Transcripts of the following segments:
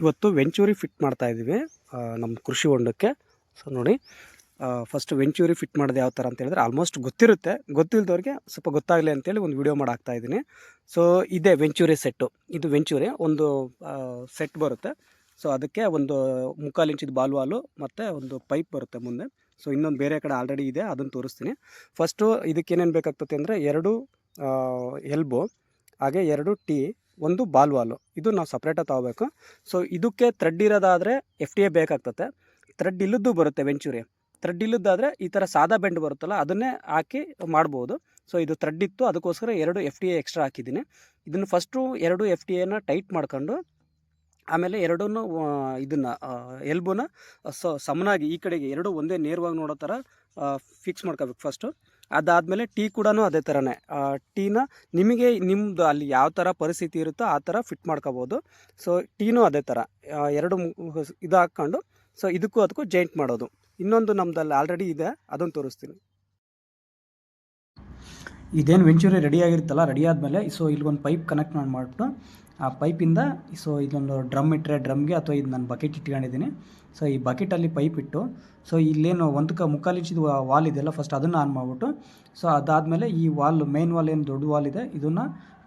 ಇವತ್ತು venturi fit ಮಾಡ್ತಾ ಇದ್ದೀವಿ. ನಮ್ಮ ಕೃಷಿ ಹೊಂಡಕ್ಕೆ. ಸೊ ನೋಡಿ ಫಸ್ಟ್ ವೆಂಚೂರಿ ಫಿಟ್ ಮಾಡೋದು ಯಾವ ಥರ ಅಂತ ಹೇಳಿದ್ರೆ ಆಲ್ಮೋಸ್ಟ್ ಗೊತ್ತಿರುತ್ತೆ. ಗೊತ್ತಿಲ್ಲದವ್ರಿಗೆ ಸ್ವಲ್ಪ ಗೊತ್ತಾಗಲಿ ಅಂತೇಳಿ ಒಂದು ವಿಡಿಯೋ ಮಾಡಾಕ್ತಾ ಇದ್ದೀನಿ. ಸೊ ಇದೇ ವೆಂಚೂರಿ ಸೆಟ್ಟು ಇದು ವೆಂಚೂರಿ ಒಂದು ಸೆಟ್ ಬರುತ್ತೆ. ಸೊ ಅದಕ್ಕೆ ಒಂದು ಮುಕ್ಕಾಲು ಇಂಚಿದ ಬಾಲ್ ವಾಲು ಮತ್ತು ಒಂದು ಪೈಪ್ ಬರುತ್ತೆ ಮುಂದೆ. ಸೊ ಇನ್ನೊಂದು ಬೇರೆ ಕಡೆ ಆಲ್ರೆಡಿ ಇದೆ ಅದನ್ನು ತೋರಿಸ್ತೀನಿ. ಫಸ್ಟು ಇದಕ್ಕೆ ಏನೇನು ಬೇಕಾಗ್ತದೆ ಅಂದರೆ ಎರಡು ಎಲ್ಬೋ ಹಾಗೆ ಎರಡು ಟೀ ಒಂದು ಬಾಲ್ ವಾಲು ಇದು ನಾವು ಸಪ್ರೇಟಾಗಿ ತೊಗೋಬೇಕು. ಸೊ ಇದಕ್ಕೆ ಥ್ರೆಡ್ ಇರೋದಾದರೆ ಎಫ್ ಟಿ ಎ ಬೇಕಾಗ್ತದೆ ಥ್ರೆಡ್ ಇಲ್ಲದ್ದು ಬರುತ್ತೆ ವೆಂಚೂರಿ ಥ್ರೆಡ್ ಇಲ್ಲದ್ದಾದರೆ ಈ ಥರ ಸಾದಾ ಬೆಂಡ್ ಬರುತ್ತಲ್ಲ, ಅದನ್ನೇ ಹಾಕಿ ಮಾಡ್ಬೋದು. ಸೊ ಇದು ಥ್ರೆಡ್ ಇತ್ತು, ಅದಕ್ಕೋಸ್ಕರ ಎರಡು ಎಫ್ ಟಿ ಎ ಎಕ್ಸ್ಟ್ರಾ ಹಾಕಿದ್ದೀನಿ. ಇದನ್ನು ಫಸ್ಟು ಎರಡು ಎಫ್ ಟಿ ಎನ ಟೈಟ್ ಮಾಡ್ಕೊಂಡು, ಆಮೇಲೆ ಎರಡೂ ಇದನ್ನು ಎಲ್ಬೋನ ಸೊ, ಸಮನಾಗಿ ಈ ಕಡೆಗೆ ಎರಡು ಒಂದೇ ನೇರವಾಗಿ ನೋಡೋ ಥರ ಫಿಕ್ಸ್ ಮಾಡ್ಕೋಬೇಕು ಫಸ್ಟು ಅದಾದಮೇಲೆ ಟೀ ಕೂಡ ಅದೇ ಥರನೇ ಟೀನ ನಿಮಗೆ ನಿಮ್ಮದು ಅಲ್ಲಿ ಯಾವ ಥರ ಪರಿಸ್ಥಿತಿ ಇರುತ್ತೋ ಆ ಥರ ಫಿಟ್ ಮಾಡ್ಕೋಬೋದು. ಸೊ, ಟೀನೂ ಅದೇ ಥರ ಎರಡು ಇದು ಹಾಕ್ಕೊಂಡು ಸೊ, ಇದಕ್ಕೂ ಅದಕ್ಕೂ ಜಾಯಿಂಟ್ ಮಾಡೋದು. ಇನ್ನೊಂದು ನಮ್ಮದಲ್ಲಿ ಆಲ್ರೆಡಿ ಇದೆ ಅದನ್ನು ತೋರಿಸ್ತೀನಿ. ಇದೇನು ವೆಂಚೂರಿ ರೆಡಿ ಆಗಿರುತ್ತಲ್ಲ ರೆಡಿ ಆದಮೇಲೆ ಸೊ ಇಲ್ಲಿ ಒಂದು ಪೈಪ್ ಕನೆಕ್ಟ್ ಮಾಡಿ ಮಾಡಿಬಿಟ್ಟು, ಆ ಪೈಪಿಂದ ಸೊ ಇದೊಂದು ಡ್ರಮ್ ಇಟ್ಟರೆ ಡ್ರಮ್ಗೆ ಅಥವಾ ಇದು ನಾನು ಬಕೆಟ್ ಇಟ್ಕೊಂಡಿದ್ದೀನಿ ಸೊ ಈ ಬಕೆಟಲ್ಲಿ ಪೈಪ್ ಇಟ್ಟು ಸೊ ಇಲ್ಲೇನು ಒಂದು ಕ ಮುಕ್ಕಾಲು ಇಂಚಿದ ವಾಲ್ ಇದೆಯಲ್ಲ ಫಸ್ಟ್ ಅದನ್ನು ಆನ್ ಮಾಡಿಬಿಟ್ಟು ಸೊ ಅದಾದಮೇಲೆ ಈ ವಾಲ್ ಮೇನ್ ವಾಲ್ ಏನು ದೊಡ್ಡ ವಾಲ್ ಇದೆ, ಇದನ್ನು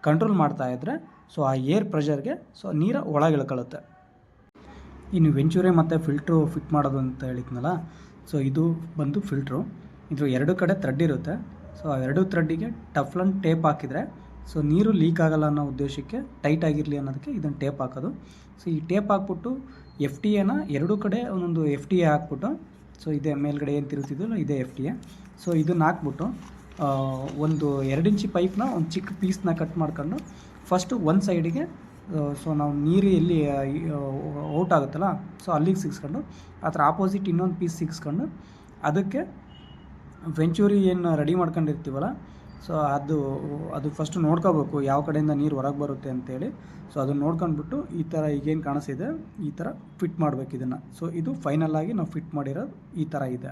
ಕಂಟ್ರೋಲ್ ಮಾಡ್ತಾ ಇದ್ದರೆ ಸೊ ಆ ಏರ್ ಪ್ರೆಷರ್ಗೆ ಸೊ ನೀರು ಒಳಗೆ ಇಳ್ಕೊಳ್ಳುತ್ತೆ ಇನ್ನು ವೆಂಚೂರಿ ಮತ್ತು ಫಿಲ್ಟ್ರು ಫಿಟ್ ಮಾಡೋದು ಅಂತ ಹೇಳಿದ್ನಲ್ಲ ಸೊ ಇದು ಬಂದು ಫಿಲ್ಟ್ರು ಇದು ಎರಡು ಕಡೆ ಥ್ರೆಡ್ ಇರುತ್ತೆ. ಸೊ ಆ ಎರಡು ಥ್ರೆಡ್ಡಿಗೆ ಟಫ್ಲನ್ ಟೇಪ್ ಹಾಕಿದರೆ ಸೊ ನೀರು ಲೀಕ್ ಆಗಲ್ಲ ಅನ್ನೋ ಉದ್ದೇಶಕ್ಕೆ ಟೈಟ್ ಆಗಿರಲಿ ಅನ್ನೋದಕ್ಕೆ ಇದನ್ನು ಟೇಪ್ ಹಾಕೋದು. ಸೊ ಈ ಟೇಪ್ ಹಾಕ್ಬಿಟ್ಟು ಎಫ್ ಟಿ ಎನ ಎರಡೂ ಕಡೆ ಒಂದೊಂದು ಎಫ್ ಟಿ ಎ ಹಾಕ್ಬಿಟ್ಟು ಸೊ ಇದೇ ಮೇಲ್ಗಡೆ ಏನು ತಿರುತ್ತಿದ್ವಲ್ಲ ಇದೇ ಎಫ್ ಟಿ ಎ ಸೊ ಇದನ್ನು ಹಾಕ್ಬಿಟ್ಟು ಒಂದು ಎರಡು ಇಂಚಿ ಪೈಪ್ನ ಒಂದು ಚಿಕ್ಕ ಪೀಸ್ನ ಕಟ್ ಮಾಡ್ಕೊಂಡು ಫಸ್ಟು ಒಂದು ಸೈಡಿಗೆ ಸೊ ನಾವು ನೀರು ಎಲ್ಲಿ ಔಟ್ ಆಗುತ್ತಲ್ಲ ಸೊ ಅಲ್ಲಿಗೆ ಸಿಗಿಸ್ಕೊಂಡು ಆ ಥರ ಆಪೋಸಿಟ್ ಇನ್ನೊಂದು ಪೀಸ್ ಸಿಗಿಸ್ಕೊಂಡು, ಅದಕ್ಕೆ ವೆಂಚೂರಿ ಏನು ರೆಡಿ ಮಾಡ್ಕೊಂಡಿರ್ತೀವಲ್ಲ ಸೊ ಅದು ಅದು ಫಸ್ಟ್ ನೋಡ್ಕೋಬೇಕು ಯಾವ ಕಡೆಯಿಂದ ನೀರು ಹೊರಗೆ ಬರುತ್ತೆ ಅಂತೇಳಿ. ಸೊ ಅದನ್ನು ನೋಡ್ಕೊಂಡ್ಬಿಟ್ಟು ಈ ಥರ ಈಗೇನು ಕಾಣಿಸಿದೆ ಈ ಥರ ಫಿಟ್ ಮಾಡಬೇಕು ಇದನ್ನು. ಸೊ ಇದು ಫೈನಲ್ ನಾವು ಫಿಟ್ ಮಾಡಿರೋದು ಈ ಥರ ಇದೆ.